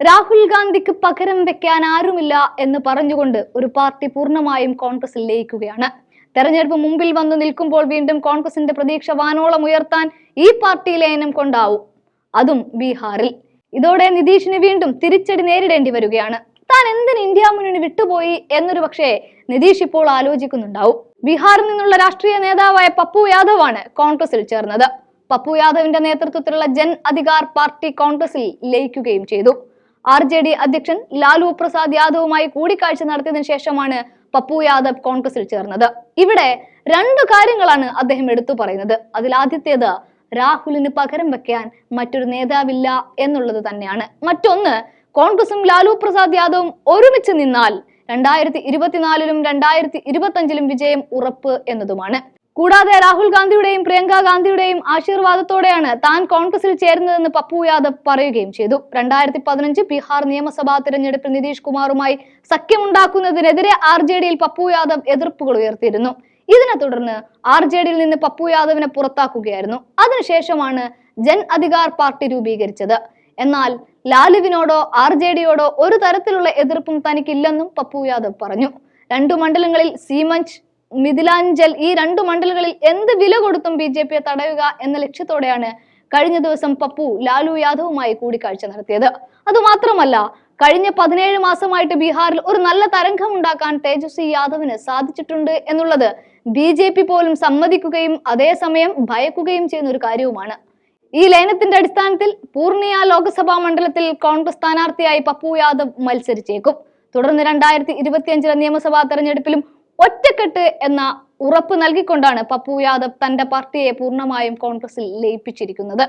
രാഹുൽ ഗാന്ധിക്ക് പകരം വെക്കാൻ ആരുമില്ല എന്ന് പറഞ്ഞുകൊണ്ട് ഒരു പാർട്ടി പൂർണമായും കോൺഗ്രസിൽ ലയിക്കുകയാണ്. തെരഞ്ഞെടുപ്പ് മുമ്പിൽ വന്നു നിൽക്കുമ്പോൾ വീണ്ടും കോൺഗ്രസിന്റെ പ്രതീക്ഷ വാനോളം ഉയർത്താൻ ഈ പാർട്ടി ലയനം കൊണ്ടാവും. അതും ബീഹാറിൽ. ഇതോടെ നിതീഷിന് വീണ്ടും തിരിച്ചടി നേരിടേണ്ടി വരികയാണ്. താൻ എന്തിന് ഇന്ത്യ മുന്നണി വിട്ടുപോയി എന്നൊരു പക്ഷേ നിതീഷ് ഇപ്പോൾ ആലോചിക്കുന്നുണ്ടാവും. ബീഹാറിൽ നിന്നുള്ള രാഷ്ട്രീയ നേതാവായ പപ്പു യാദവ് ആണ് കോൺഗ്രസിൽ ചേർന്നത്. പപ്പു യാദവിന്റെ നേതൃത്വത്തിലുള്ള ജൻ അധികാർ പാർട്ടി കോൺഗ്രസിൽ ലയിക്കുകയും ചെയ്തു. ആർ ജെ ഡി അധ്യക്ഷൻ ലാലു പ്രസാദ് യാദവുമായി കൂടിക്കാഴ്ച നടത്തിയതിനു ശേഷമാണ് പപ്പു യാദവ് കോൺഗ്രസിൽ ചേർന്നത്. ഇവിടെ രണ്ടു കാര്യങ്ങളാണ് അദ്ദേഹം എടുത്തു പറയുന്നത്. അതിൽ ആദ്യത്തേത് രാഹുലിന് പകരം വെക്കാൻ മറ്റൊരു നേതാവില്ല എന്നുള്ളത് തന്നെയാണ്. മറ്റൊന്ന് കോൺഗ്രസും ലാലു പ്രസാദ് യാദവും ഒരുമിച്ച് നിന്നാൽ രണ്ടായിരത്തി ഇരുപത്തിനാലിലും രണ്ടായിരത്തി ഇരുപത്തി വിജയം ഉറപ്പ് എന്നതുമാണ്. കൂടാതെ രാഹുൽ ഗാന്ധിയുടെയും പ്രിയങ്ക ഗാന്ധിയുടെയും ആശീർവാദത്തോടെയാണ് താൻ കോൺഗ്രസിൽ ചേരുന്നതെന്ന് പപ്പു യാദവ് പറയുകയും ചെയ്തു. രണ്ടായിരത്തി പതിനഞ്ച് ബീഹാർ നിയമസഭാ തിരഞ്ഞെടുപ്പിൽ നിതീഷ് കുമാറുമായി സഖ്യമുണ്ടാക്കുന്നതിനെതിരെ ആർ ജെ ഡിയിൽ പപ്പു യാദവ് എതിർപ്പുകൾ ഉയർത്തിയിരുന്നു. ഇതിനെ തുടർന്ന് ആർ ജെ ഡിയിൽ നിന്ന് പപ്പു യാദവിനെ പുറത്താക്കുകയായിരുന്നു. അതിനുശേഷമാണ് ജൻ അധികാർ പാർട്ടി രൂപീകരിച്ചത്. എന്നാൽ ലാലുവിനോടോ ആർ ജെ ഡിയോടോ ഒരു തരത്തിലുള്ള എതിർപ്പും തനിക്കില്ലെന്നും പപ്പു യാദവ് പറഞ്ഞു. രണ്ടു മണ്ഡലങ്ങളിൽ സീമഞ്ച് മിഥിലാഞ്ചൽ ഈ രണ്ടു മണ്ഡലങ്ങളിൽ എന്ത് വില കൊടുത്തും ബി ജെ പിയെ തടയുക എന്ന ലക്ഷ്യത്തോടെയാണ് കഴിഞ്ഞ ദിവസം പപ്പു ലാലു യാദവുമായി കൂടിക്കാഴ്ച നടത്തിയത്. അതുമാത്രമല്ല കഴിഞ്ഞ പതിനേഴ് മാസമായിട്ട് ബീഹാറിൽ ഒരു നല്ല തരംഗം ഉണ്ടാക്കാൻ തേജസ്വി യാദവിന് സാധിച്ചിട്ടുണ്ട് എന്നുള്ളത് ബി ജെ പി പോലും സമ്മതിക്കുകയും അതേസമയം ഭയക്കുകയും ചെയ്യുന്ന ഒരു കാര്യവുമാണ്. ഈ ലയനത്തിന്റെ അടിസ്ഥാനത്തിൽ പൂർണിയ ലോക്സഭാ മണ്ഡലത്തിൽ കോൺഗ്രസ് സ്ഥാനാർത്ഥിയായി പപ്പു യാദവ് മത്സരിച്ചേക്കും. തുടർന്ന് രണ്ടായിരത്തി ഇരുപത്തിയഞ്ചിലെ നിയമസഭാ തെരഞ്ഞെടുപ്പിലും ഒറ്റക്കെട്ട് എന്ന ഉറപ്പ് നൽകിക്കൊണ്ടാണ് പപ്പു യാദവ് തന്റെ പാർട്ടിയെ പൂർണമായും കോൺഗ്രസിൽ ലയിപ്പിച്ചിരിക്കുന്നത്.